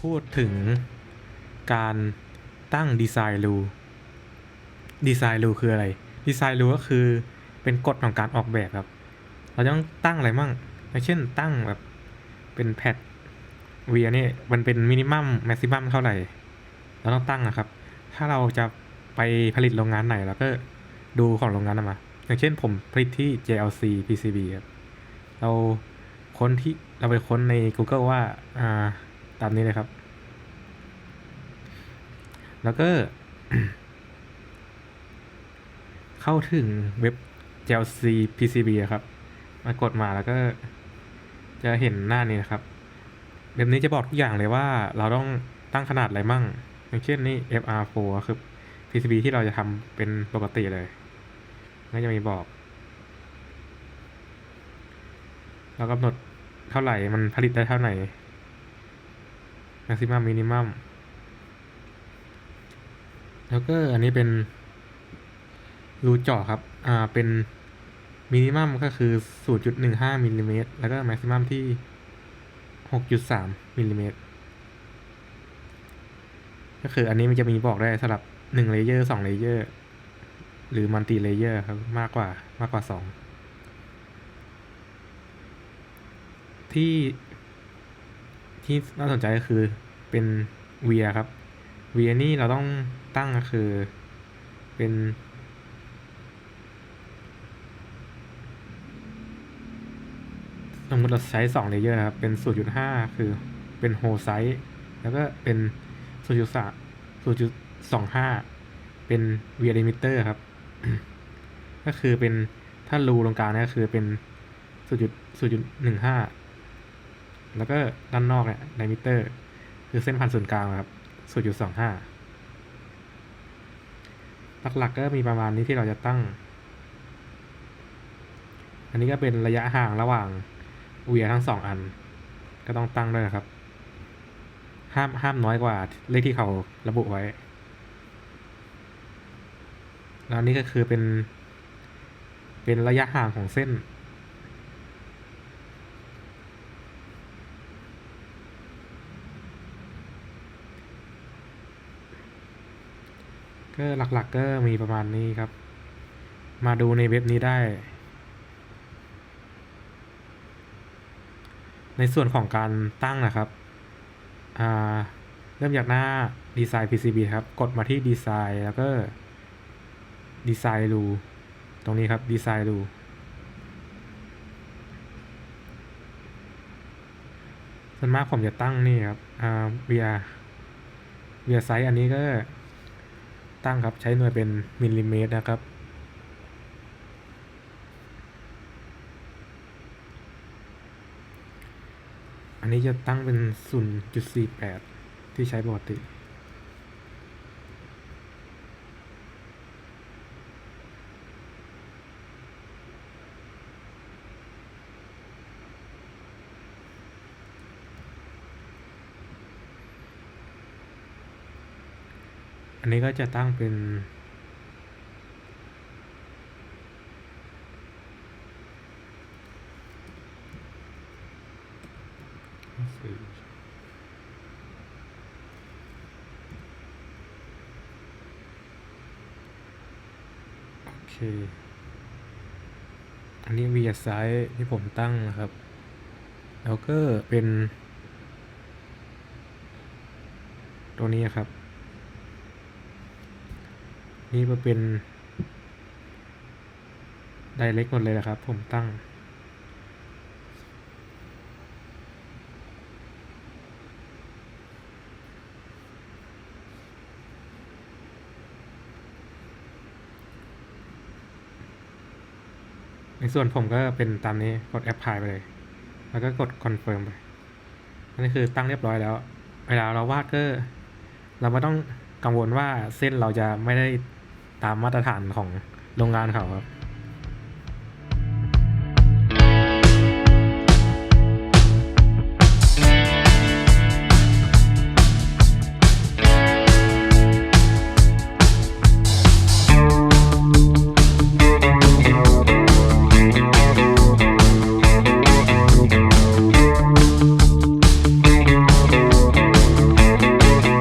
พูดถึงการตั้งดีไซน์รูดีไซน์รูคืออะไร ดีไซน์รูก็คือเป็นกฎของการออกแบบครับ เราต้องตั้งอะไรมั่งอย่างเช่นตั้งแบบเป็นแพทเวียนี่มันเป็นมินิมัมแม็กซิมัมเท่าไหร่ เราต้องตั้งนะครับ ถ้าเราจะไปผลิตโรงงานไหนเราก็ดูของโรงงานนั้นมา อย่างเช่นผมผลิตที่ JLC PCB ครับ เราค้นที่เราไปค้นใน Google ว่าอ่า ตามนี้เลยครับ แล้วก็ เข้าถึงเว็บ JLC PCB อะครับ มากดมาแล้วก็ จะเห็นหน้านี้นะครับ เว็บนี้จะบอกทุกอย่างเลยว่าเราต้องตั้งขนาดอะไรมั่ง อย่างเช่นนี่ FR4 ก็คือ PCB ที่เราจะทำเป็นปกติเลย ก็จะมีบอก เรากำหนดเท่าไหร่ มันผลิตได้เท่าไหร่ maximum minimum แล้วก็อันนี้เป็นรูเจาะครับ อ่า เป็นมินิมัมก็คือ 0.15มิลลิเมตร แล้วก็แม็กซิมัมที่ 6.3มิลลิเมตร ก็คืออันนี้มันจะมีบอกได้สำหรับ1เลเยอร์2เลเยอร์ หรือมัลติเลเยอร์ครับ มากกว่ามากกว่า 2 ที่ ที่น่าสนใจก็คือเป็นเวียครับเวียนี่เราต้องตั้งก็คือเป็นสมมติเราใช้2เลเยอร์นะครับ เป็น 0.5 คือเป็นโฮไซส์แล้วก็เป็น 0.3 0.25 เป็นเวียลิมิเตอร์ครับ ก็คือเป็นถ้ารูตรงกลางนี่ก็คือเป็น 0.0.15 แล้วก็ด้านนอกเนี่ยไดมิเตอร์ คือเส้นผ่านศูนย์กลางครับ0.25หลักๆก็มีประมาณนี้ที่เราจะตั้ง อันนี้ก็เป็นระยะห่างระหว่างเวียทั้งสองอัน ก็ต้องตั้งด้วยนะครับ ห้ามห้ามน้อยกว่าเลขที่เขาระบุไว้แล้วนนี้ก็คือเป็น เป็นระยะห่างของเส้น ก็หลักๆก็มีประมาณนี้ครับ มาดูในเว็บนี้ได้ ในส่วนของการตั้งนะครับเริ่มจากหน้าดีไซน์ PCB ครับ กดมาที่ดีไซน์แล้วก็ดีไซน์รูตรงนี้ครับดีไซน์รูส่วนมากผมจะตั้งนี่ครับอ่าเบียเบียไซส์อันนี้ก็ ตั้งครับ ใช้หน่วยเป็นมิลลิเมตรนะครับ อันนี้จะตั้งเป็น 0.48 ที่ใช้ปกติ อั นนี้ก็จะตั้งเป็น โอเค อันนี้ v ไซส์ที่ผมตั้งนะครับ แล้วก็เป็น ตัวนี้ครับ นี่มาเป็นไดเรกหมดเลยนะครับ ผมตั้ง ในส่วนผมก็เป็นตามนี้กดแอปพลายไปเลย แล้วก็กดคอนเฟิร์มไปอันนี้คือตั้งเรียบร้อยแล้ว เวลาเราวาดก็ เราไม่ต้องกังวลว่าเส้นเราจะไม่ได้ ตามมาตรฐานของโรงงานเขาครับ